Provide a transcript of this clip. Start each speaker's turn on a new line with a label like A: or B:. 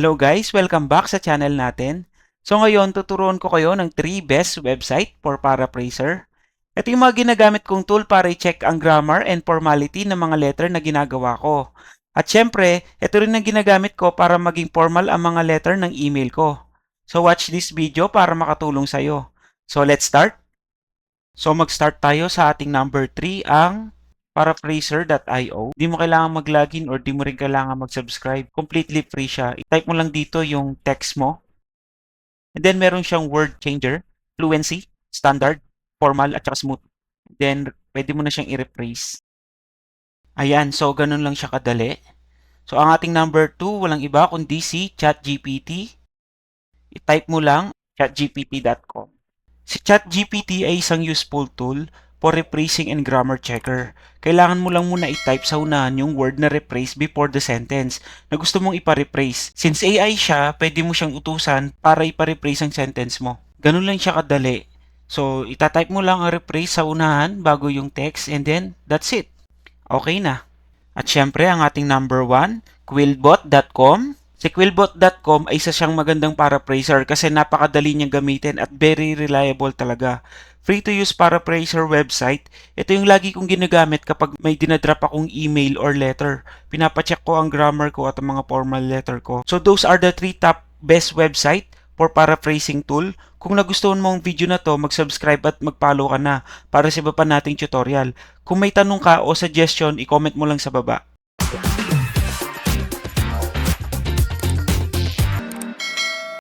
A: Hello guys, welcome back sa channel natin. So ngayon, tuturuan ko kayo ng 3 best website for paraphraser. Ito yung mga ginagamit kong tool para i-check ang grammar and formality ng mga letter na ginagawa ko. At syempre, ito rin ang ginagamit ko para maging formal ang mga letter ng email ko. So watch this video para makatulong sa'yo. So let's start. So mag-start tayo sa ating number 3, ang paraphraser.io. Di mo kailangan mag-login or di mo rin kailangan mag-subscribe. Completely free siya. I-type mo lang dito yung text mo. And then meron siyang word changer, fluency, standard, formal, at saka smooth. Then pwede mo na siyang i-rephrase. Ayan, so ganun lang siya kadali. So ang ating number 2, walang iba kundi si ChatGPT. I-type mo lang chatgpt.com. Si ChatGPT ay isang useful tool for rephrasing and grammar checker. Kailangan mo lang muna i-type sa unahan yung word na rephrase before the sentence na gusto mong ipa-rephrase. Since AI siya, pwede mo siyang utusan para ipa-rephrase ang sentence mo. Ganun lang siya kadali. So, itatype mo lang ang rephrase sa unahan bago yung text and then that's it. Okay na. At syempre, ang ating number 1, quillbot.com. Si quillbot.com ay isa siyang magandang paraphraser kasi napakadali niyang gamitin at very reliable talaga. Free to use paraphraser website. Ito yung lagi kong ginagamit kapag may dinadrop akong email or letter. Pinapacheck ko ang grammar ko at ang mga formal letter ko. So those are the three top best website for paraphrasing tool. Kung nagustuhan mo ang video na to, mag-subscribe at mag-follow ka na para sa iba pa nating tutorial. Kung may tanong ka o suggestion, i-comment mo lang sa baba.